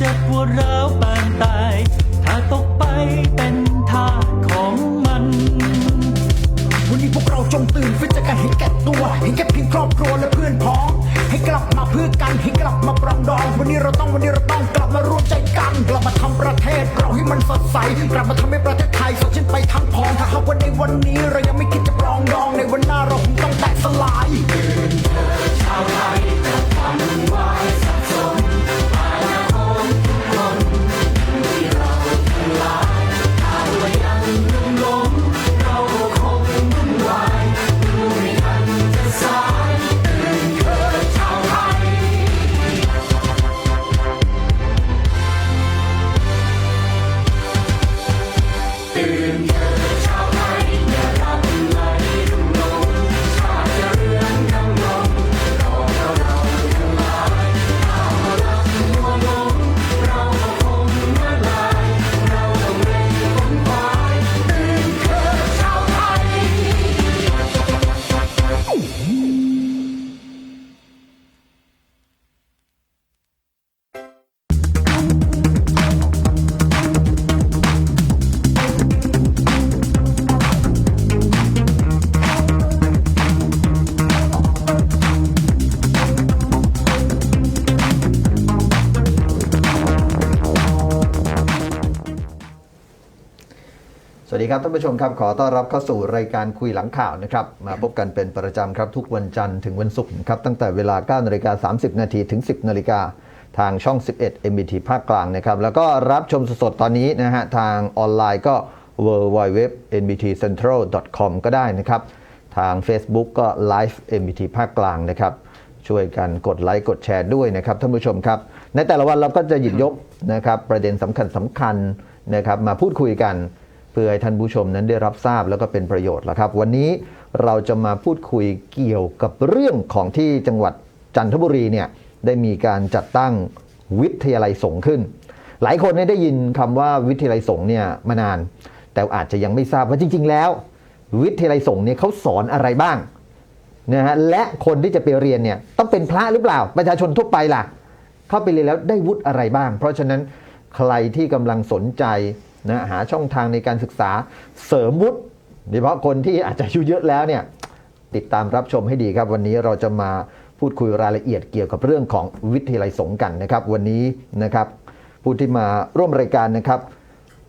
เจ็บปวดร้าวปานตาย ถ้าตกไปเป็นทาสของมัน วันนี้พวกเราจงตื่นฟื้นจากการเห็นแก่ตัวเห็นแก่เพียงครอบครัวและเพื่อนพ้อง ให้กลับมาเพื่อกันให้กลับมาปรองดอง วันนี้เราต้องวันนี้เราต้องกลับมารวมใจกันกลับมาทำประเทศเราให้มันสดใสกลับมาทำให้ประเทศไทยสดชื่นไปทั้งพองถ้าหากว่าในวันนี้เรายังไม่คิดจะ ครับท่านผู้ชมครับขอต้อนรับเข้าสู่รายการคุยหลังข่าวนะครับมาพบกันเป็นประจำครับทุกวันจันทร์ถึงวันศุกร์ครับตั้งแต่เวลา9นาฬิกา30 นาทีถึง 10นาฬิกาทางช่อง 11 MBT ภาคกลางนะครับแล้วก็รับชมสดๆตอนนี้นะฮะทางออนไลน์ก็ w w w n b t c e n t r a l c o m ก็ได้นะครับ ทาง Facebook ก็ Live MBT ภาคกลางนะครับช่วยกันกดไลค์กดแชร์ด้วยนะครับท่านผู้ชมครับ ในแต่ละวันเราก็จะหยิบยกนะครับประเด็นสำคัญสำคัญนะครับมาพูดคุยกัน เพื่อให้ท่านผู้ชมนั้นได้รับทราบแล้วก็เป็นประโยชน์ละครับ วันนี้เราจะมาพูดคุยเกี่ยวกับเรื่องของที่จังหวัดจันทบุรีเนี่ยได้มีการจัดตั้งวิทยาลัยสงฆ์ขึ้น หลายคนได้ยินคำว่าวิทยาลัยสงฆ์เนี่ยมานาน แต่อาจจะยังไม่ทราบว่าจริง ๆ แล้ว วิทยาลัยสงฆ์เนี่ยเขาสอนอะไรบ้างนะฮะและคนที่จะไปเรียนเนี่ยต้องเป็นพระหรือเปล่า ประชาชนทั่วไปล่ะ เข้าไปเรียนแล้วได้วุฒิอะไรบ้าง เพราะฉะนั้นใครที่กำลังสนใจ นะหาช่องทางในการศึกษาเสริมวุฒิโดยเฉพาะคนที่อาจจะอายุเยอะแล้วเนี่ยติดตามรับชมให้ดีครับ วันนี้เราจะมาพูดคุยรายละเอียดเกี่ยวกับเรื่องของวิทยาลัยสงฆ์กันนะครับ วันนี้นะครับผู้ที่มาร่วมรายการนะครับ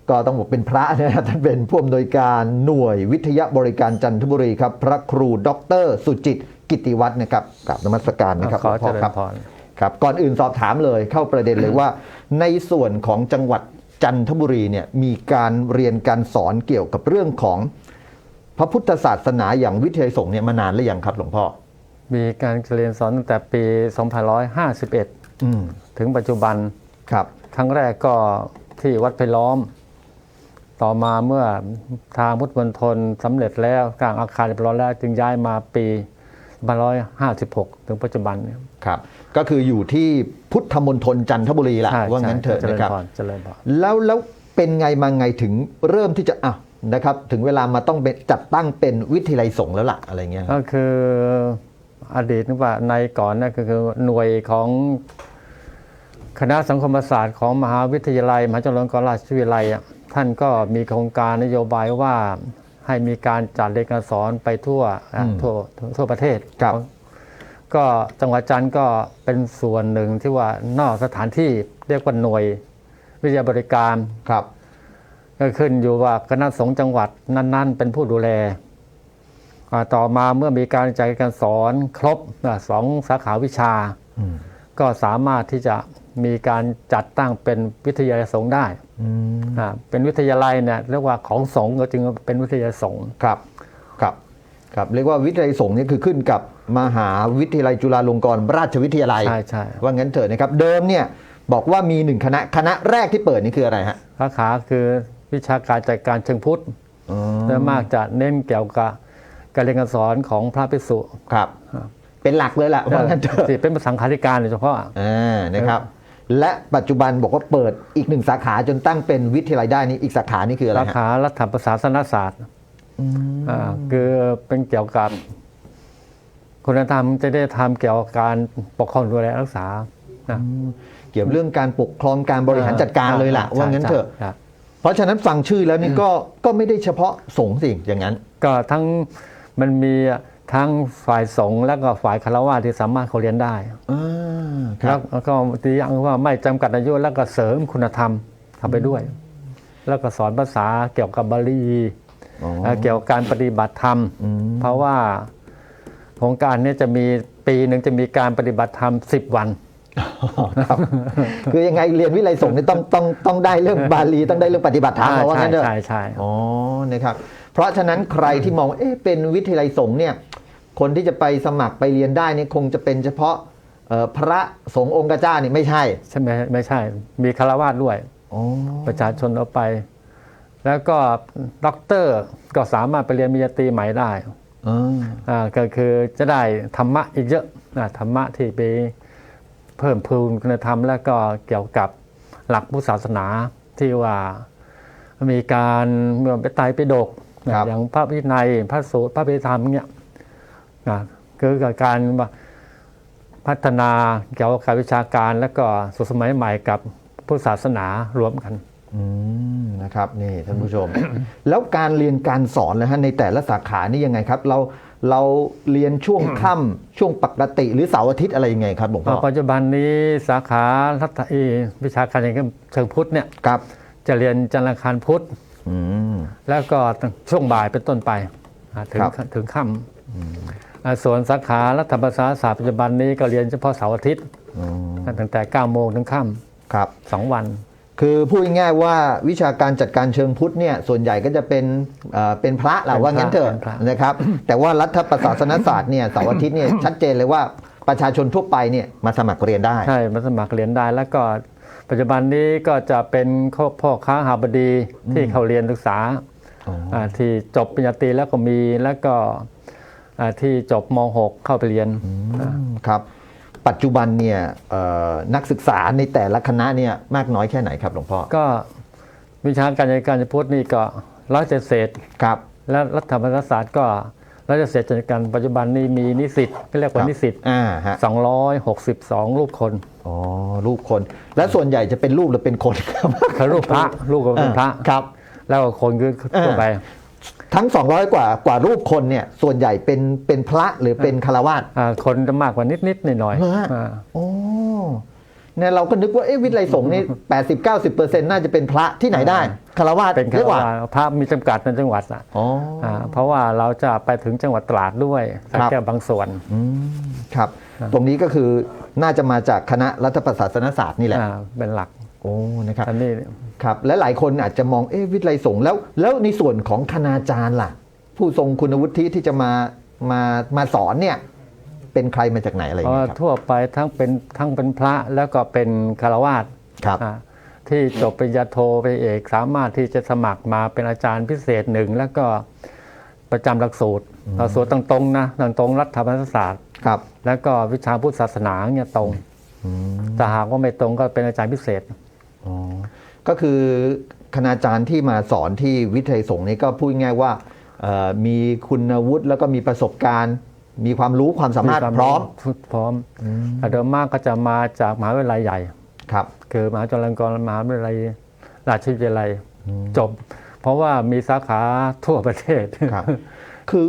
ก็ต้องบอกเป็นพระนะฮะท่านเป็นผู้อำนวยการหน่วยวิทยาบริการจันทบุรีครับ พระครูดร สุจิตกิติวัฒน์นะครับกับนมัสการนะครับขอหลวงเจพ่อริญครับพรครับก่อนอื่นสอบถามเลยเข้าประเด็นเลยว่า ในส่วนของจังหวัด จันทบุรีเนี่ยมีการเรียนการสอนเกี่ยวกับเรื่องของพระพุทธศาสนาอย่างวิทยาลัยสงฆ์เนี่ยมานานหรือยังครับหลวงพ่อ มีการเรียนสอนตั้งแต่ปี 2551อืมถึงปัจจุบันครับ ครั้งแรกก็ที่วัดไผ่ล้อม ต่อมาเมื่อทางพุทธมณฑลสำเร็จแล้วกลางอาคารเรียบร้อยแล้วจึงย้ายมาปี 2556 ถึงปัจจุบันเนี่ย ครับ ก็คืออยู่ที่พุทธมณฑลจันทบุรีละใช่ว่างั้นเถอะเจริญนะครับพรเจริญพร แล้วแล้วเป็นไงมาไงถึงเริ่มที่จะอะนะครับ ถึงเวลามาต้องเป็นจัดตั้งเป็นวิทยาลัยสงฆ์แล้วล่ะอะไรเงี้ยครับ ก็คืออดีตนึกว่าในก่อนนะก็คือหน่วยของคณะสังคมศาสตร์ของมหาวิทยาลัย มหาจุฬาลงกรณราชวิทยาลัยอะท่านก็มีโครงการนโยบายว่า ให้มีการจัดเรียนการสอนไปทั่วอะทั่วทั่วประเทศครับ ก็จังหวัดจันทร์ก็เป็นส่วนหนึ่งที่ว่านอกสถานที่เรียกว่าหน่วยวิทยาบริการครับก็ขึ้นอยู่ว่าคณะสงฆ์จังหวัดนั้น ๆ เป็นผู้ดูแลอ่าต่อมาเมื่อมีการจัดการสอนครบอ่าสองสาขาวิชาอืมก็สามารถที่จะมีการจัดตั้งเป็นวิทยาลัยสงฆ์ได้ อืมอ่าเป็นวิทยาลัยเนี่ยเรียกว่าของสงฆ์ก็จึงเป็นวิทยาลัยสงฆ์ครับครับครับเรียกว่าวิทยาลัยสงฆ์นี่คือขึ้นกับมหาวิทยาลัยจุฬาลงกรณราชวิทยาลัยใช่ใช่ว่างั้นเถอะนะครับ เดิมเนี่ยบอกว่ามีหนึ่งคณะคณะแรกที่เปิดนี่คืออะไรฮะสาขาคือวิชาการจัดการเชิงพุทธอ๋อโดยมากจะเน้นเกี่ยวกับการเรียนการสอนของพระภิกษุครับ เป็นหลักเลยล่ะว่างั้นเถอะที่เป็นสังฆาธิการโดยเฉพาะอ่านะครับ และปัจจุบันบอกว่าเปิดอีกหนึ่งสาขาจนตั้งเป็นวิทยาลัยได้นี่อีกสาขานี่คืออะไรสาฮะขารัฐประศาสนศาสตร์อ่าคือเป็นเกี่ยวกับคุณธรรมจะได้ทำเกี่ยวกับการปกครองดูแลรักษานะ เกี่ยวเรื่องการปกครองการบริหารจัดการเลยล่ะใช่ว่างั้นเถอะใช่เพราะฉะนั้นฟังชื่อแล้วนี่ก็ก็ไม่ได้เฉพาะสงฆ์สิอย่างนั้น ก็ทั้งมันมี ทั้งฝ่ายสงฆ์แล้วก็ฝ่ายคารวะที่สามารถเขาเรียนได้อ่าคแล้รัวบก็ตีอย่างว่าไม่จำกัดอายุแล้วก็เสริมคุณธรรมทำไปด้วย แล้วก็สอนภาษาเกี่ยวกับบาลีอ๋อเอ่อเกี่ยวกับการปฏิบัติธรรมอืมเพราะว่าโครงการเนี้จะมีปีหนึ่งจะมีการปฏิบัติธรรม10วันครับคือยังไงเรียนวิไลสงฆ์นี่ต้องต้องต้องได้เรื่องบาลีต้องได้เรื่องปฏิบัติธรรมเพราะว่าใช่งั้นเถอะใช่ใช่อ๋อนะครับเพราะฉะนั้นใครที่มองว่าเอ๊ะเป็นวิทยาลัยสงฆ์เนี่ย คนที่จะไปสมัครไปเรียนได้นี่คงจะเป็นเฉพาะเอ่อพระสงฆ์องค์เจ้านี่ไม่ใช่ ใช่ไหมไม่ใช่ มีคารวะด้วยอ๋อประชาชนเอาไป แล้วก็ด็อกเตอร์ก็สามารถไปเรียนมีตรีใหม่ได้อ่าอ่าก็คือจะได้ธรรมะอีกเยอะนะธรรมะที่ไปเพิ่มพูนคุณธรรม แล้วก็เกี่ยวกับหลักพุทธศาสนาที่ว่ามีการเมื่อไปไตรปิฎกนะอย่างพระวินัยพระสูตรพระพิธรรมเนี่ยนะ คือกับการว่าพัฒนาเกี่ยวกับการวิชาการ แล้วก็สุดสมัยใหม่กับพุทธศาสนารวมกันอืมนะครับนี่ท่านผู้ชม แล้วการเรียนการสอนนะฮะในแต่ละสาขานี่ยังไงครับ เราเราเรียนช่วงค่ำช่วงปกติ หรือเสาร์อาทิตย์อะไรยังไงครับหลวงพ่อปัจจุบันนี้สาขารัฐเออวิชาการอย่างเชิงพุทธเนี่ยครับจะเรียนจันทร์อังคารพุธอืมแล้วก็ช่วงบ่ายเป็นต้นไปอ่าถึงครับถึงค่ำอ่า ส่วนสาขารัฐประศาสตร์ปัจจุบันนี้ก็เรียนเฉพาะเสาร์อาทิตย์อืมตั้งแต่9โมงถึงค่ครับำสองวัน คือพูดง่ายๆว่าวิชาการจัดการเชิงพุทธเนี่ยส่วนใหญ่ก็จะเป็นเอ่อเป็นพระแหละเป็นพระว่างั้นเถอะเป็นพระนะครับ แต่ว่ารัฐประศาสนศาสตร์เนี่ยเสาร์อาทิตย์เนี่ยชัดเจนเลยว่าประชาชนทั่วไปเนี่ยมาสมัครเรียนได้ใช่มาสมัครเรียนได้แล้วก็ปัจจุบันนี้ก็จะเป็นพ่อค้าหาบดีที่เขาเรียนศึกษาอ๋ออ่าที่จบปริญญาตรีแล้วก็มีแล้วก็อ่า ที่จบม .6 เข้าไปเรียนอ่าครับปัจจุบันเนี่ยเอ่อนักศึกษาในแต่ละคณะเนี่ยมากน้อยแค่ไหนครับหลวงพ่อ ก็วิชาการจัดการพุทธนี่ก็ร้อยเศษเศษครับ และรัฐประศาสตร์ก็รัฐเศรษฐกิจการปัจจุบันนี้มีนิสิตก็เรียกว่านิสิตอ่าฮะ262รูปคนอ๋อรูปคน และส่วนใหญ่จะเป็นรูปหรือเป็นคนครับคือรูปพระรูปก็เป็นพระครับ แล้วก็คนคือทั่วไป ทั้ง 200 กว่ากว่ารูปคนเนี่ยส่วนใหญ่เป็นเป็นพระหรือเป็นคารวาสอ่าคนจะมากกว่านิดนิดๆหน่อยหน่อยเหรอฮะอ่าโอ้เนี่ยเราก็นึกว่าเอ๊ะวิทยาลัยสงฆ์นี่80 90เปอร์เซ็นต์น่าจะเป็นพระที่ไหนได้คารวาสเป็นคาเรีรยกว่าวาสพระมีจำกัดในจังหวัดอะอ๋ออาเพราะว่าเราจะไปถึงจังหวัดตราดด้วยสระครับแก้วบางส่วนอืมครับ ตรงนี้ก็คือน่าจะมาจากคณะรัฐประศาสนศาสตร์นี่แหละอ่าเป็นหลักโอ้นะครับอันนี้ ครับและหลายคนอาจจะมองเอ๊ะวิทยาลัยสงฆ์แล้ว แล้วในส่วนของคณาจารย์ล่ะ ผู้ทรงคุณวุฒิที่จะมามามาสอนเนี่ยเป็นใครมาจากไหนอะไรอเพย่างราะเงี้ยครับทั่วไปทั้งเป็นทั้งเป็นพระแล้วก็เป็นคารวาสครับอ่าที่จบปริญญาโทไปเอกสามารถที่จะสมัครมาเป็นอาจารย์พิเศษหนึ่งแล้วก็ประจำหลักสูตรหลักสูตรตรงๆนะตรงๆรัฐธรรมศาสตร์ครับ แล้วก็วิชาพุทธศาสนาเนี่ยตรงแต่หากว่าไม่ตรงก็เป็นอาจารย์พิเศษอ๋อ ก็คือคณาจารย์ที่มาสอนที่วิทยาลัยสงฆ์นี่ก็พูดง่ายๆว่าเอ่อมีคุณวุฒิแล้วก็มีประสบการณ์ มีความรู้ความสามารถควพร้อมพร้อมแต่โดยมากก็จะมาจากมหาวิทยาลัยใหญ่ครับ คือมหาจุฬาลงกรณ์มหาวิทยาลัยราชวิทยาลัยจบ เพราะว่ามีสาขาทั่วประเทศครับคือ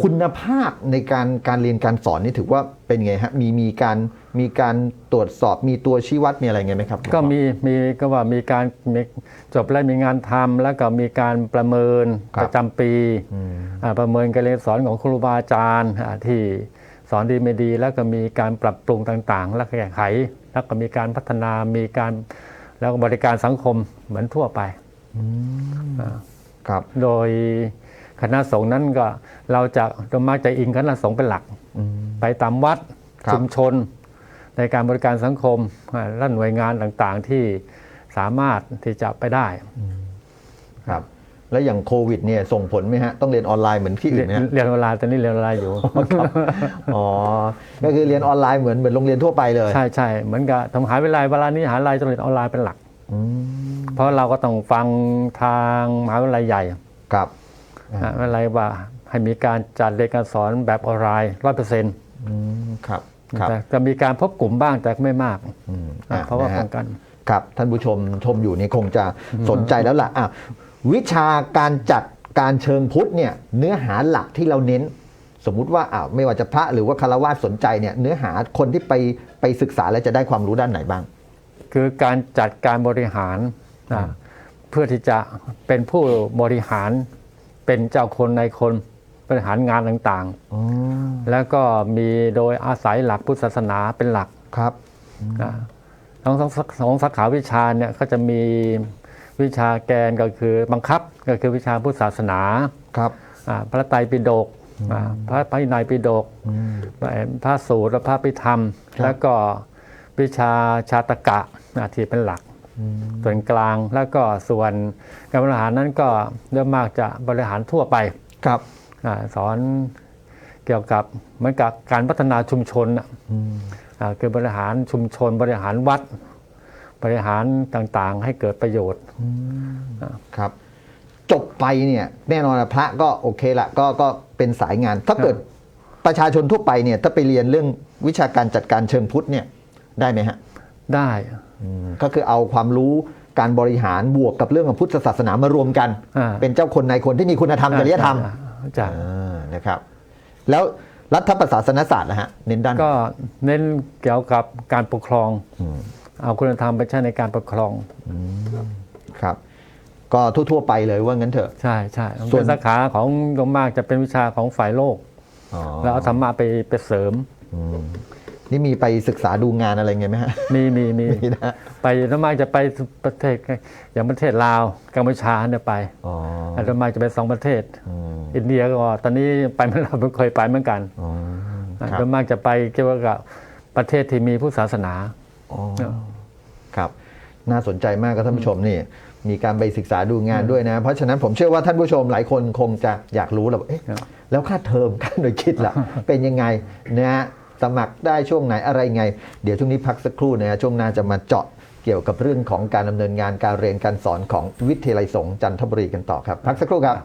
คุณภาพในการการเรียนการสอนนี่ถือว่าเป็นไงฮะมีมีการมีการตรวจสอบมีตัวชี้วัดมีอะไรไงไหมครับ ก็มีมีก็ว่ามีการมีจบแล้วมีงานทำแล้วก็มีการประเมินประจำปีอ่าประเมินการเรียนสอนของครูบาอาจารย์อ่าที่สอนดีไม่ดี แล้วก็มีการปรับปรุงต่างๆ แล้วก็แก้ไข แล้วก็มีการพัฒนามีการแล้วก็บริการสังคมเหมือนทั่วไปครับโดยคณะสงฆ์นั้นก็ เราจะโดยมากจะอิงคณะสงฆ์เป็นหลัก ไปตามวัดครับชุมชน ในการบริการสังคมอ่าและหน่วยงานต่างๆที่สามารถที่จะไปได้ครับแล้วอย่างโควิดเนี่ยส่งผลไหมฮะต้องเรียนออนไลน์เหมือนที่เรีอื่ยนนไหมฮะเรียนออนไลน์ตอนนี้เรียนออนไลน์อยู่อ๋อก็คือเรียนออนไลน์เหมือนเหมือนโรงเรียนทั่วไปเลยใช่ใช่เหมือนกับทำมหาวิทยาลัยเวลานี้มหาวิทยาลัยต้องเรียนออนไลน์เป็นหลักอืมเพราะเราก็ต้องฟังทางมหาวิทยาลัยใหญ่ครับมหาวิทยาลัยว่า ให้มีการจัดเรียนการสอนแบบออนไลน์ร้อยเปอร์เซ็นต์อืมครับครับแต่จะมีการพบกลุ่มบ้างแต่ไม่มากอืมอะอะเพราะว่านะฮะป้องกันครับท่านผู้ชมชมอยู่นี่คงจะสนใจแล้วล่ะอะวิชาการจัดการเชิงพุทธเนี่ยเนื้อหาหลักที่เราเน้น สมมุติว่าอ้าวไม่ว่าจะพระหรือว่าคารวะสนใจเนี่ยเนื้อหาคนที่ไปไปศึกษาแล้วจะได้ความรู้ด้านไหนบ้าง คือการจัดการบริหารนะเพื่อที่จะเป็นผู้บริหารเป็นเจ้าคนในคนบ ริหารงานต่างๆ แล้วก็มีโดยอาศัยหลักพุทธศาสนาเป็นหลักครับนะทั้งสองสองสาขาวิชาเนี่ยก็จะมีวิชาแกนก็คือบังคับก็คือวิชาพุทธศาสนาครับอ่าพระไตรปิฎกอ่าพระพระวินัยปิฎกพระสูตรและพระพิธรรม แล้วก็วิชาชาตกะอ่าที่เป็นหลัก ส่วนกลางแล้วก็ส่วนการบริหารนั้นก็เรื่องมากจะบริหารทั่วไปครับอา สอนเกี่ยวกับเหมือนกับการพัฒนาชุมชนน่ะอ่าคือบริหารชุมชนบริหารวัด บริหารต่างๆ ให้เกิดประโยชน์ครับ จบไปเนี่ยแน่นอนนะพระก็โอเคละก็ก็เป็นสายงาน ถ้าเกิดประชาชนทั่วไปเนี่ยถ้าไปเรียนเรื่องวิชาการจัดการเชิงพุทธเนี่ยได้ไหมฮะ ได้อืมก็คือเอาความรู้การบริหารบวกกับเรื่องของพุทธศาสนามารวมกันอ่าเป็นเจ้าคนนายคนที่มีคุณธรรมจริยธรรมอ่า จะอ่านะครับ แล้วรัฐประศาสนศาสตร์นะฮะเน้นด้านไหนก็เน้นเกี่ยวกับการปกครองอืมเอาคุณธรรมไปใช้ในการปกครองครับ ก็ทั่วๆไปเลยว่างั้นเถอะ ใช่ใช่ส่วนเป็นสาขาของโยมมากจะเป็นวิชาของฝ่ายโลกอ๋อแล้วเอาธรรมะไปไปเสริมนี่มีไปศึกษาดูงานอะไรไงไหมฮะ มีมีมีมีนะ ไปแล้วมากจะไปประเทศอย่างประเทศลาวกัมพูชาเนี่ยไปอ๋ออาตมาจะไปสองประเทศอืมอินเดียก็ตอนนี้ไปไม่เราไม่เคยไปเหมือนกันอ๋อคอารับตมากจะไปเกี่ยวกับประเทศที่มีผู้ศาสนาอ๋อครับ น่าสนใจมากครับท่านผู้ชมนี่มีการไปศึกษาดูงานด้วยนะ เพราะฉะนั้นผมเชื่อว่าท่านผู้ชมหลายคนคงจะอยากรู้แหละว่าเอ๊ะครับแล้วค่าเทอมค่าหน่วยคิดล่ะ เป็นยังไงนะฮะสมัครได้ช่วงไหนอะไรไง เดี๋ยวช่วงนี้พักสักครู่นะฮะช่วงหน้าจะมาเจาะ เกี่ยวกับเรื่องของการดำเนินงานการเรียนการสอนของวิทยาลัยสงฆ์จันทบุรีกันต่อครับพักสักครู่ครับ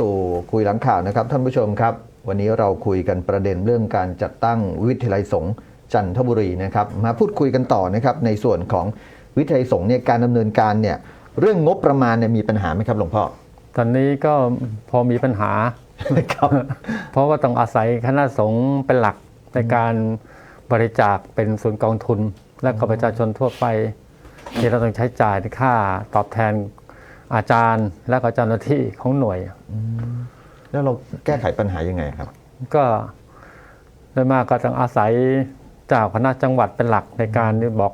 สู่คุยหลังข่าวนะครับท่านผู้ชมครับ วันนี้เราคุยกันประเด็นเรื่องการจัดตั้งวิทยาลัยสงฆ์จันทบุรีนะครับ มาพูดคุยกันต่อนะครับในส่วนของวิทยาลัยสงฆ์เนี่ยการดำเนินการเนี่ยเรื่องงบประมาณเนี่ยมีปัญหาไหมครับหลวงพ่อตอนนี้ก็พอมีปัญหาครับเพราะว่าต้องอาศัยคณะสงฆ์เป็นหลักในการบริจาคเป็นส่วนกองทุน และก็ประชาชนทั่วไปที่เราต้องใช้จ่ายในค่าตอบแทน อาจารย์และก็เจ้าหน้าที่ของหน่วย แล้วเราแก้ไขปัญหายังไงครับ ก็โดยมากก็ต้องอาศัยเจ้าคณะจังหวัดเป็นหลักในการที่บอก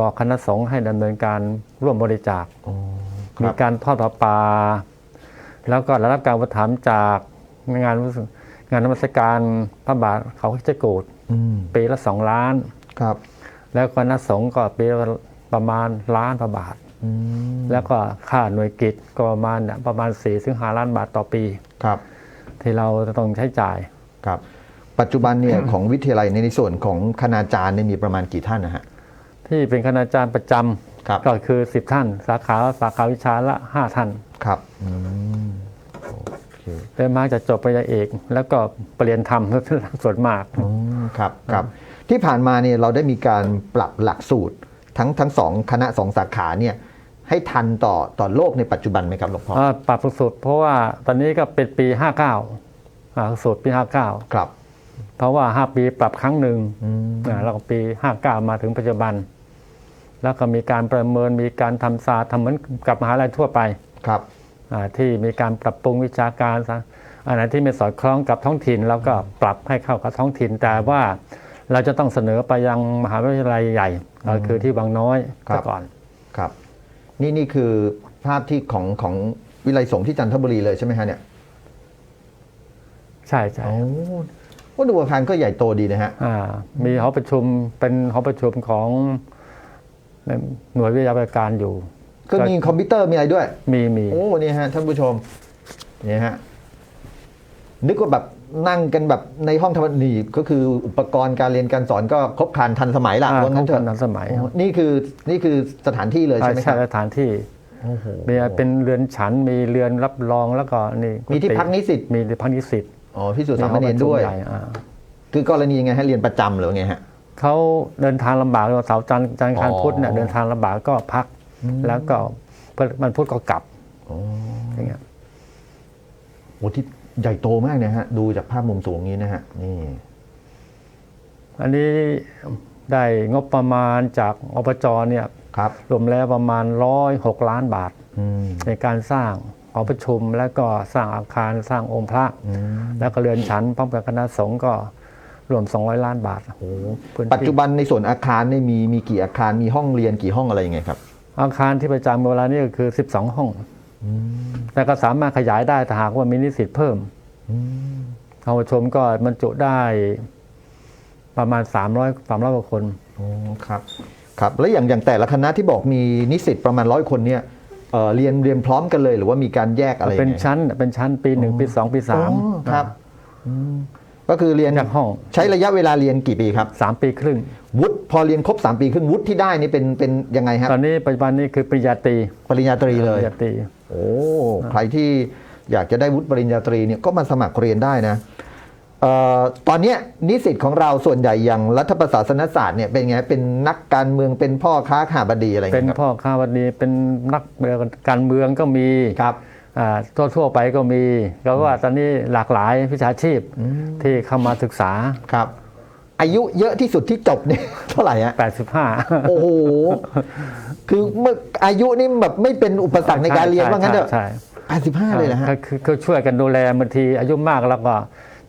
บอกคณะสงฆ์ให้ดำเนินการร่วมบริจาคครับมีการทอดผ้าป่าแล้วก็ได้รับการอุปถัมภ์จากงานงานนมัสการพระบาทเขาคิดโกดอืมปีละสองล้าน ครับ แล้วคณะสงฆ์ก็ปีละประมาณล้านพระบาทอืม แล้วก็ค่าหน่วยกิจก็ประมาณเนี่ยประมาณ4ี่ถึงหาล้านบาทต่อปีครับ ที่เราจะต้องใช้จ่ายครับ ปัจจุบันเนี่ยของวิทยาลัยในส่วนของคณาจารย์เนี่ยมีประมาณกี่ท่านนะฮะที่เป็นคณาจารย์ประจำครับก็คือ10ท่าน สาขาสาขาวิชาละ5ท่านครับอืมโอเคโดยมากจะจบปริญญาเอก แล้วก็ปรริญญาธรรมส่วนมากอืมครับครับที่ผ่านมาเนี่ยเราได้มีการปรับหลักสูตร ทั้งทั้งสองคณะสองสาขาเนี่ยให้ทันต่อต่อโลกในปัจจุบันไหมครับหลวงพ่ออ่าปรับสุดเพราะว่าตอนนี้ก็เป็นปี 59อ่าสูตรปี 59 ครับ เพราะว่า 5 ปีปรับครั้งหนึ่งอืมอ่าแล้วก็ปี 59 มาถึงปัจจุบัน แล้วก็มีการประเมินมีการทำศาสตร์ทำเหมือนกับมหาลัยทั่วไปครับอ่าที่มีการปรับปรุงวิชาการซะอันไหนที่ไม่สอดคล้องกับท้องถิ่นเราก็ปรับให้เข้ากับท้องถิ่นแต่ว่าเราจะต้องเสนอไปยังมหาวิทยาลัยใหญ่ ก็คือที่บางน้อยครับซะก่อน ครับ นี่นี่คือภาพที่ของของวิไลสงฆ์ที่จันทบุรีเลยใช่ไหมฮะเนี่ยใช่ใช่โอ้ว่าดูอาคารก็ใหญ่โตดีนะฮะ อ่า มีหอประชุมเป็นหอประชุมของหน่วยวิทยาการอยู่ ก็มีคอมพิวเตอร์มีอะไรด้วย มีมีโอ้นี่ฮะท่านผู้ชมนี่ฮะนึกว่าแบบ นั่งกันแบบในห้องทำงานนี่ก็คืออุปกรณ์การเรียนการสอนก็ครบครันทันสมัยละอ่าว่างั้นเถขออะงทันสมัยโอ้นี่คือนี่คือสถานที่เลยใช่ไหมคใช่รับสถานที่โอ้โห มีเป็นเรือนฉันมีเรือนรับรองแล้วก็นี่มีที่พักนิสิต มีที่พักนิสิตอ๋อพิสูจน์สามเณรด้วย มีหอประชุมใหญ่อ่าคือกรณียังไงฮะเรียนประจำหรือไงฮะ เขาเดินทางลำบากเสาร์จันทร์จันทร์อังคารอ๋อ พุธเนี่ยเดินทางลำบากก็พัก แล้วก็เพื่อมันพุธก็กลับอ๋ออย่างเงี้ย โอ้ที่ ใหญ่โตมากนะฮะ ดูจากภาพมุมสูงนี้นะฮะ นี่ อันนี้ได้งบประมาณจากอบจเนี่ยครับ รวมแล้วประมาณร้อยหกล้านบาทอืมในการสร้างหอประชุมแล้วก็สร้างอาคารสร้างองค์พระอืมแล้วก็เรือนฉันพร้อมกับคณะสงฆ์ก็รวม 200 ล้านบาทโอ้พื้นที่ปัจจุบันในส่วนอาคารเนี่ยมีมีกี่อาคารมีห้องเรียนกี่ห้องอะไรยังไงครับ อาคารที่ประจำเวลานี้ก็คือ 12 ห้อง แต่ก็สามารถขยายได้ถ้าหากว่ามีนิสิตเพิ่มหอประชุมก็บรรจุได้ประมาณ 300 300กว่าคนโอ้ครับ ครับ แล้วอย่างอย่างแต่ละคณะที่บอกมีนิสิตประมาณร้อยคนเนี่ยเอ่อเรียนเรียนพร้อมกันเลย หรือว่ามีการแยกอะไรยังไงเป็นชั้น เป็นชั้นปีหนึ่งปีสองปีสามอ๋อครับอืมก็คือเรียนจากห้อง ใช้ระยะเวลาเรียนกี่ปีครับสามปีครึ่ง วุฒิพอเรียนครบ 3 ปีครึ่งวุฒิที่ได้นี่เป็นเป็นยังไงครับ ตอนนี้ปัจจุบันนี้คือปริญญาตรี ปริญญาตรีเลปยริญญาตรีโอ้ ใครที่อยากจะได้วุฒิปริญญาตรีเนี่ยก็มาสมัครเรียนได้นะเอ่อตอนเนี้ยนิสิตของเราส่วนใหญ่อย่างรัฐประศาสนศาสตร์เนี่ยเป็นไงเป็นนักการเมืองเป็นพ่อค้าขาบดีอะไรเป็นเงี้ยครับพ่อค้าวันดีเป็นนักการเมืองก็มีครับอ่าทั่วทั่วๆไปก็มีก็ว่าตอนนี้หลากหลายวิชาชีพที่เข้ามาศึกษาครับ อายุเยอะที่สุดที่จบเนี่ยเท่าไหร่ฮะ85โอ้โห คือเมื่ออายุนี่แบบไม่เป็นอุปสรรคในการเรียนว่างั้นเถอะใช่แปดสิบห้าเลยนะฮะก็คือคือช่วยกันดูแลบางทีอายุมากแล้วก็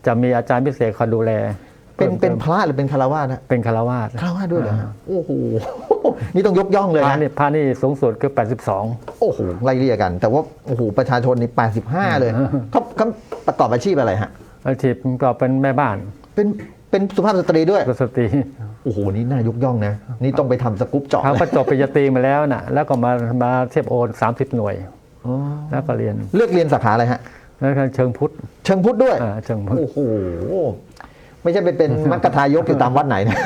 จะมีอาจารย์พิเศษคอยดูแล เป็นเป็นพิ่มพระหรือเป็นคารวาสนะเป็นคารวาสคารวาสด้วยเหรอฮะโอ้โหนี่ต้องยกย่องเลยพระนะนี่พระนี่สูงสุดคือ 82 โอ้โหไล่เรียกกัน แต่ว่าโอ้โหประชาชนนี่ 85 เลยเขาเขาประกอบอาชีพอะไรฮะอาชีพก็เป็นแม่บ้าน เป็นเป็นสุภาพสตรีด้วยกุสตรี โอ้โหนี่น่ายกย่องนะ นี่ต้องไปทำสกู๊ปเจาะเขาเลยก็จบปริญญาตรีมาแล้วน่ะแล้วก็มามาเทียบโอน30 หน่วย อ๋อแล้วก็เรียนเลือกเรียนสาขาอะไรฮะ แล้วก็เชิงพุทธเชิงพุทธด้วยอ่าเชิงพุทธโอ้โหไม่ใช่ไปเป็นมักกะทายกอยู่ตามวัดไหนนะ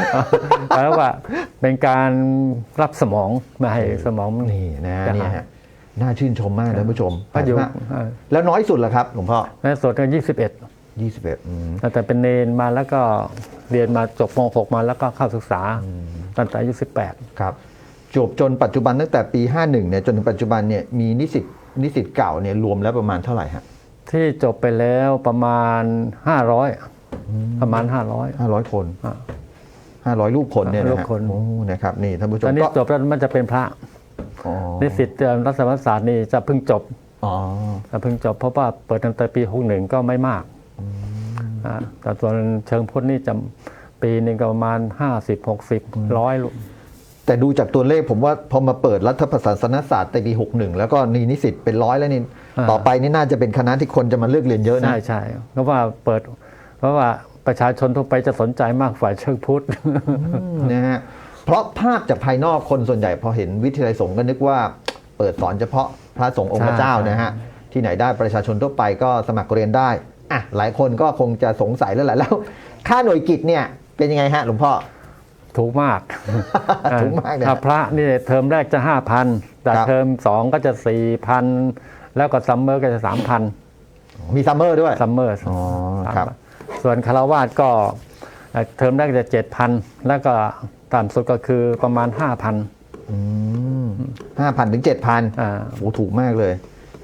แล้วว่าเป็นการรับสมองไม่ให้สมองนี่นะจะเนี่ยหายฮะน่าชื่นชมมากท่านผู้ชมก็อยู่85อ่าแล้วน้อยสุดเหรอครับหลวงพ่อแม่สดก็21 21อื มตั้งแต่เป็นเนนมาแล้วก็เรียนมาจบม .6 มาแล้วก็เข้าศึกษาตั้งแต่อายุครับจบจนปัจจุบันตั้งแต่ปี 51เนี่ยจนถึงปัจจุบันเนี่ยมีนิสิตนิสิตเก่าเนี่ยรวมแล้วประมาณเท่าไหร่ฮะ18ที่จบไปแล้วประมาณ 500 ประมาณ 500 500 คนอ่า500ลูกคนเนี่ยนะลูฮะกคนโอ้นะครับนี่ท่านผู้ชตอมนนี้ก็จบแล้วมันจะเป็นพระอ๋อนิสิตรัฐศาสตร์นี่จะเพิ่งจบอ๋อจะเพิ่งจบเพราะว่าเปิดตั้งแต่ปี 61 ก็ไม่มากอ่า แต่ส่วนเชิงพุทธนี่จะปีหนึ่งก็ประมาณ 50 60ร้อยลูกแต่ดูจากตัวเลขผมว่าพอมาเปิดรัฐประศาสนศาสตร์ในปี 61 แล้วก็นี่นิสิตเป็นร้อยแล้วนี่อ่าต่อไปนี่น่าจะเป็นคณะที่คนจะมาเลือกเรียนเยอะนะ ใช่ใช่เพราะว่าเปิด เพราะว่าประชาชนทั่วไปจะสนใจมากฝ่ายเชิงพุทธนะฮะเพราะภาพจากภายนอกคนส่วนใหญ่พอเห็นวิทยาลัยสงฆ์ก็นึกว่าเปิดสอนเฉพาะพระสงฆ์องค์พระเจ้าใช่นะฮะที่ไหนได้ประชาชนทั่วไปก็สมัครเรียนได้ อะหลายคนก็คงจะสงสัยแล้วแหละแล้ว ค่าหน่วยกิจเนี่ยเป็นยังไงฮะหลวงพ่อ ถูกมากถูกมากเนี่ยถ้าพระนี่เทอมแรกจะห้าพันแต่ครับเทอมสองก็จะสี่พันแล้วก็ซัมเมอร์ก็จะสามพันมีซัมเมอร์ด้วยซัมเมอร์อ๋อครับ ส่วนคารวาสก็เอ่อเทอมแรกจะเจ็ดพันแล้วก็ต่ำสุดก็คือประมาณห้าพันห้าพันถึงเจ็ดพันอ่าโอ้ถูกมากเลย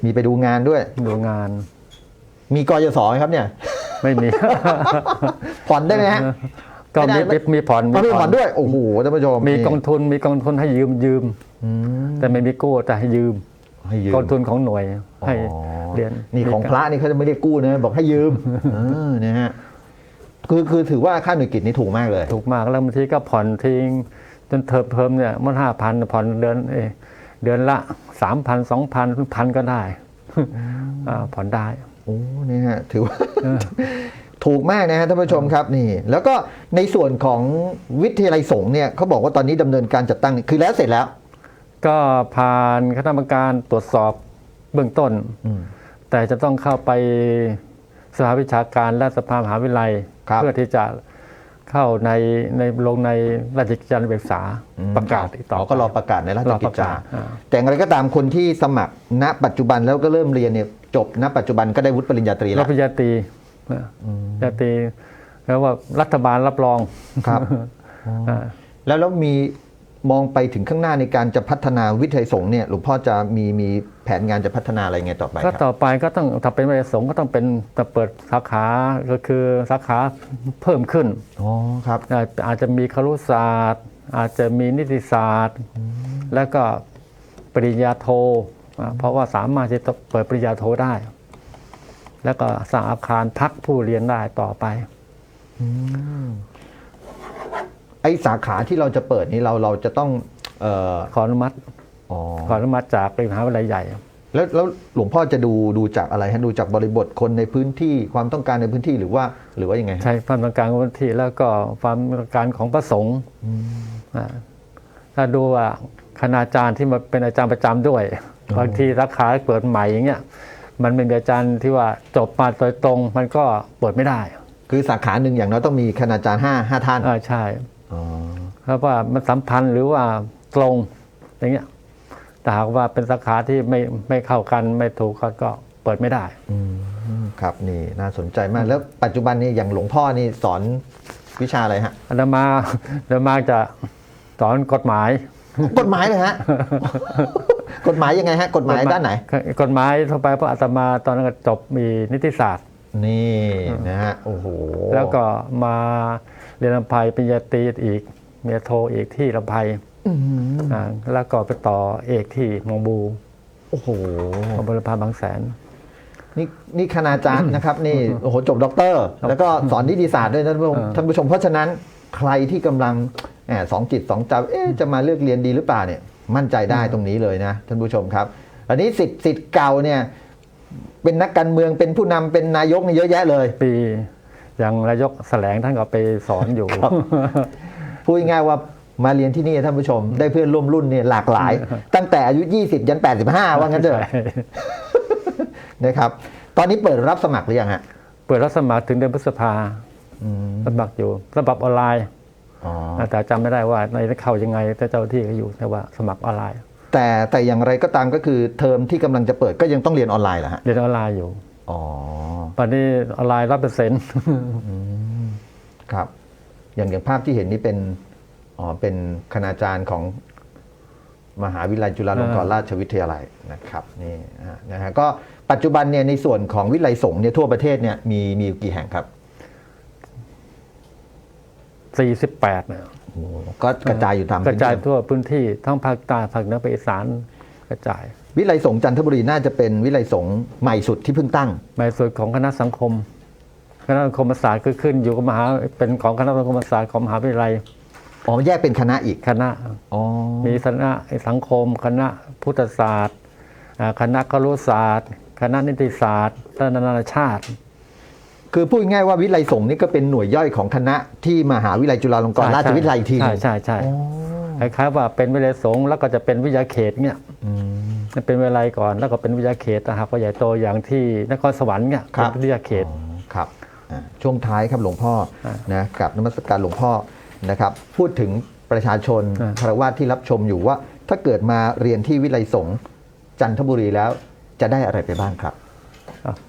มีไปดูงานด้วย ดูงาน มีกยศไหมครับเนี่ย ไม่มี ผ่อนได้ไหมฮะก็ไม่มีได้มีผ่อนอ๋อมีผ่อนด้วย โอ้โหท่านผู้ชม มีนี่กองทุนมีกองทุนให้ยืมยืมอืมแต่ไม่มีกู้แต่ให้ยืมให้ยืมกองทุนของหน่วยให้อ๋อเรียนนี่ของพระนี่เขาจะไม่ได้กู้นะบอกให้ยืมเออนะฮะคือคือถือว่าค่าหน่วยกิจนี่ถูกมากเลย ถูกมากแล้วบางทีก็ผ่อนทิ้งจนเทอมเพิ่มเนี่ยมันห้าพันผ่อนเดือนเอยเดือนละสามพันสองพันพันก็ได้อ่าผ่อนได้ โอ้นี่ฮะถือว่าถูกมากนะฮะท่านผู้ชมครับนี่ แล้วก็ในส่วนของวิทยาลัยสงฆ์เนี่ยเขาบอกว่าตอนนี้ดำเนินการจัดตั้งนี่คือแล้วเสร็จแล้ว ก็ผ่านคณะกรรมการตรวจสอบเบื้องต้นอืมแต่จะต้องเข้าไปสภาวิชาการและสภามหาวิทยาลัยครับเพื่อที่จะเข้าในในลงในราชกิจจานุเบกษาประกาศอีกต่ออ๋อก็รอประกาศในราชรอกิปจระจากาศอ่าแต่อย่างไรก็ตามคนที่สมัครณปัจจุบันแล้วก็เริ่มเรียนเนี่ย จบณปัจจุบันก็ได้วุฒิปริญญาตรีแล้รัวบปริญญาตรีนะปริญญาตรีแล้วว่ารัฐบาลรับรองครับ อ่า แล้วแล้วมีมองไปถึงข้างหน้าในการจะพัฒนาวิทยาสงฆ์เนี่ยหลวงพ่อจะมีมีแผนงานจะพัฒนาอะไรไงต่อไปคก็รับ ต่อไปก็ต้องถ้าเป็นวิทยาสงฆ์ก็ต้องเป็นจะเปิดสาขาก็คือสาขาเพิ่มขึ้นอ๋อครับอาจอาจจะมีครุศาสตร์ อาจจะมีนิติศาสตร์ แล้วก็ปริญญาโทอ่า เพราะว่าสามารถจะเปิดปริญญาโทได้ แล้วก็สร้างอาคารพักผู้เรียนได้ต่อไปไอสาขาที่เราจะเปิดนี้เราเราจะต้องเอ่อขออนุมัติอ๋อขออนุมัติจากมหาวิทยาลัยใหญ่ แล้วแล้วหลวงพ่อจะดูดูจากอะไรฮะดูจากบริบทคนในพื้นที่ความต้องการในพื้นที่หรือว่าหรือว่ายังไงฮะใช้ความต้องการของพื้นที่แล้วก็ความต้องการของพระสงฆ์อ่าถ้าดูว่าคณาจารย์ที่มาเป็นอาจารย์ประจำด้วย บางทีราคาเปิดใหม่อย่างเงี้ยมันเป็นอาจารย์ที่ว่าจบมาโดยตรงมันก็เปิดไม่ได้ คือสาขาหนึ่งอย่างน้อยต้องมีคณาจารย์ห้าห้าท่านอ่าใช่อ๋อเพราะว่ามันสัมพันธ์หรือว่าตรงอย่างเงี้ยแต่หากว่าเป็นสาขาที่ไม่ไม่เข้ากันไม่ถูกกันก็เปิดไม่ได้อืมครับนี่น่าสนใจมากแล้วปัจจุบันนี้อย่างหลวงพ่อนี่สอนวิชาอะไรฮะอาตมาอาตมาจะสอนกฎหมาย กฎหมายเลยฮะ กฎหมายยังไงฮะกฎหมายด้านไหน กฎหมายทั่วไปเพราะอาตมาตอนนั้นก็จบมีนิติศาสตร์ นี่นะฮะโอ้โหแล้วก็มาเรียนลำไพปริญญาตรีอีกเมียโทอีกที่ลำไพอ่าแล้วก็ไปต่อเอกที่มองบูโอ้โหมองบูลำพาบางแสนนี่นี่คณาจารย์นะครับนี่โอ้โหจบด็อกเตอร์ แล้วก็สอนนิติศาสตร์ด้วยท่านผู้ชมอ่าท่านผู้ชมเพราะฉะนั้นใครที่กำลังแหมสองจิตสองใจเอ๊ะจะมาเลือกเรียนดีหรือเปล่าเนี่ย มั่นใจได้ตรงนี้เลยนะท่านผู้ชมครับอันนี้สิทธิ์สิทธิ์เก่าเนี่ยเป็นนักการเมืองเป็นผู้นำเป็นนายกนี่เยอะแยะเลย ปีอย่างนายกแสลงท่านก็ไปสอนอยู่พูดง่ายๆว่ามาเรียนที่นี่ท่านผู้ชม ได้เพื่อนร่วมรุ่นเนี่ยหลากหลาย ตั้งแต่อายุ 20 ยัน 85 ว่างั้นเถอะใช่นะครับ ตอนนี้เปิดรับสมัครหรือยังฮะเปิดรับสมัครถึงเดือนพฤษภาสมัครอยู่สมัครออนไลน์อ๋อ แต่จำไม่ได้ว่าในเข้ายังไงแต่เจ้าหน้าที่ก็อยู่แต่ว่าสมัครออนไลน์ แต่แต่อย่างไรก็ตามก็คือเทอมที่กำลังจะเปิดก็ยังต้องเรียนออนไลน์เหรอฮะเรียนออนไลน์อยู่อ๋อตอนนี้ออนไลน์ร้อยเปอร์เซ็นต์ครับ อย่างอย่างภาพที่เห็นนี่เป็นอ๋อเป็นคณาจารย์ของมหาวิทยาลัยจุฬาลงกรณราชวิทยาลัยนะครับนี่อ่านะฮะก็ปัจจุบันเนี่ยในส่วนของวิทยาลัยสงฆ์เนี่ยทั่วประเทศเนี่ยมีมีอยู่กี่แห่งครับ สี่สิบแปดเนี่ยโอ้โหก็กระจายอยู่ตามกระจายพื้นที่ทั่วพื้นที่ทั้งภาคใต้ภาคเหนือภาคอีสานกระจาย วิทยาลัยสงฆ์จันทบุรีน่าจะเป็นวิทยาลัยสงฆ์ใหม่สุดที่เพิ่งตั้งในส่วนของคณะสังคม คณะสังคมศาสตร์คือขึ้นอยู่กับมหาเป็นของคณะสังคมศาสตร์ของมหาวิทยาลัยอ๋อแยกเป็นคณะอีกคณะอ๋อมีคณะสังคม คณะพุทธศาสตร์อ่าคณะครุศาสตร์ คณะนิติศาสตร์และนานาชาติ คือพูดง่ายๆว่าวิทยาลัยสงฆ์นี่ก็เป็นหน่วยย่อยของคณะที่มหาวิทยาลัยจุฬาลงกรณราชวิทยาลัยอีกทีหใช่นึงใช่ใช่คล้ายๆว่าเป็นวิทยาลัยสงฆ์แล้วก็จะเป็นวิทยาเขตเนี่ยเป็นวิทยาลัยก่อนแล้วก็เป็นวิทยาเขตแต่หากว่าใหญ่โตอย่างที่นครสวรรค์เนี่ยครับเป็นวิทยาเขตอ๋อครับอ่าช่วงท้ายครับหลวงพ่อนะกับนมัสการหลวงพ่อนะครับ พูดถึงประชาชนอ่าคารวะที่รับชมอยู่ว่า ถ้าเกิดมาเรียนที่วิไลสงฆ์จันทบุรีแล้วจะได้อะไรไปบ้างครับอะ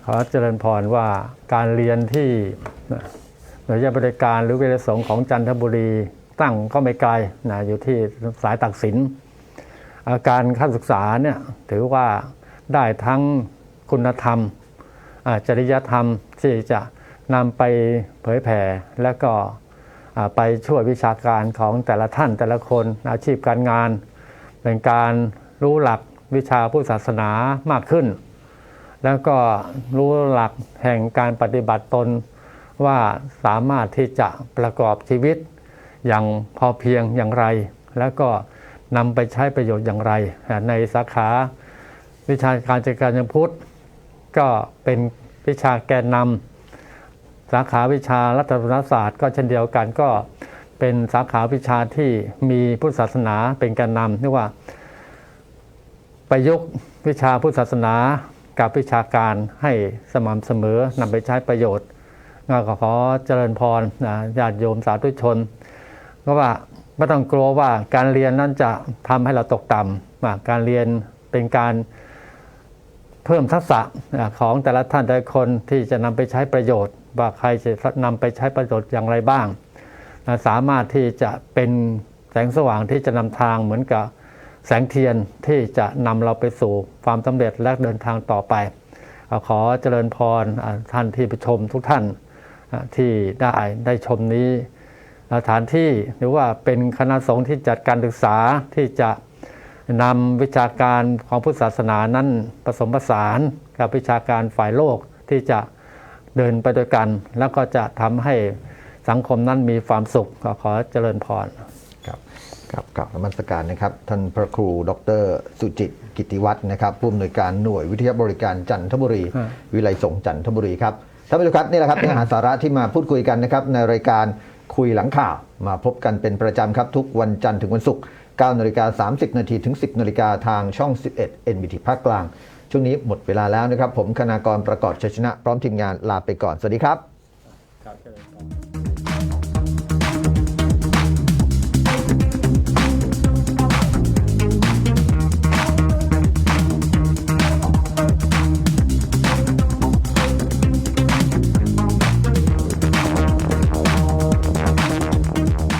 ขอเจริญพรว่าการเรียนที่หน่วยบริการหรือเวรสงของจันทบุรีตั้งก็ไม่ไกลนะอยู่ที่สายตักสินอาการขั้นศึกษาเนี่ยถือว่าได้ทั้งคุณธรรม จริยธรรมที่จะนำไปเผยแผ่แล้วก็ไปช่วยวิชาการของแต่ละท่านแต่ละคนอาชีพการงาน เป็นการรู้หลักวิชาพุทธศาสนามากขึ้น แล้วก็รู้หลักแห่งการปฏิบัติตนว่าสามารถที่จะประกอบชีวิต อย่างพอเพียงอย่างไร แล้วก็นำไปใช้ประโยชน์อย่างไร ในสาขาวิชาการจัดการยังพุทธ ก็เป็นวิชาแกนนำสาขาวิชารัฐศาสตร์ก็เช่นเดียวกันก็เป็นสาขาวิชาที่มีพุทธศาสนาเป็นแกนนำเรียกว่าประยุกต์วิชาพุทธศาสนา กับวิชาการให้สม่ำเสมอนำไปใช้ประโยชน์ก็ขอเจริญพรญาติโยมสาธุชนก็ว่าไม่ต้องกลัวว่าการเรียนนั้นจะทำให้เราตกต่ำการเรียนเป็นการเพิ่มทักษะของแต่ละท่านแต่ละคนที่จะนำไปใช้ประโยชน์ ว่าใครจะนำไปใช้ประโยชน์อย่างไรบ้าง สามารถที่จะเป็นแสงสว่างที่จะนำทางเหมือนกับ แสงเทียนที่จะนำเราไปสู่ความสำเร็จและเดินทางต่อไป ขอเจริญพรท่านที่ไปชมทุกท่านที่ได้ได้ชมนี้สถานที่หรือว่าเป็นคณะสงฆ์ที่จัดการศึกษาที่จะนำวิชาการของพุทธศาสนานั้นผสมผสานกับวิชาการฝ่ายโลกที่จะเดินไปด้วยกัน แล้วก็จะทำให้สังคมนั้นมีความสุขขอเจริญพร ครับครับกับนมัสการนะครับ ท่านพระครูดร สุจิตกิติวัฒน์นะครับผู้อำนวยการหน่วยวิทยาบริการจันทบุรีฮะวิไลสงฆ์จันทบุรีครับท่านผู้ชมครับนี่แหละครับเนื้อหาสาระที่มาพูดคุยกันนะครับในรายการคุยหลังข่าว มาพบกันเป็นประจำครับทุกวันจันทร์ถึงวันศุกร์9นาฬิกา30 นาทีถึง 10นาฬิกาทางช่อง 11 NBT ภาคกลาง ช่วงนี้หมดเวลาแล้วนะครับ ผมคณากรประกอบชัยชนะ พร้อมทีมงานลาไปก่อน สวัสดีครับ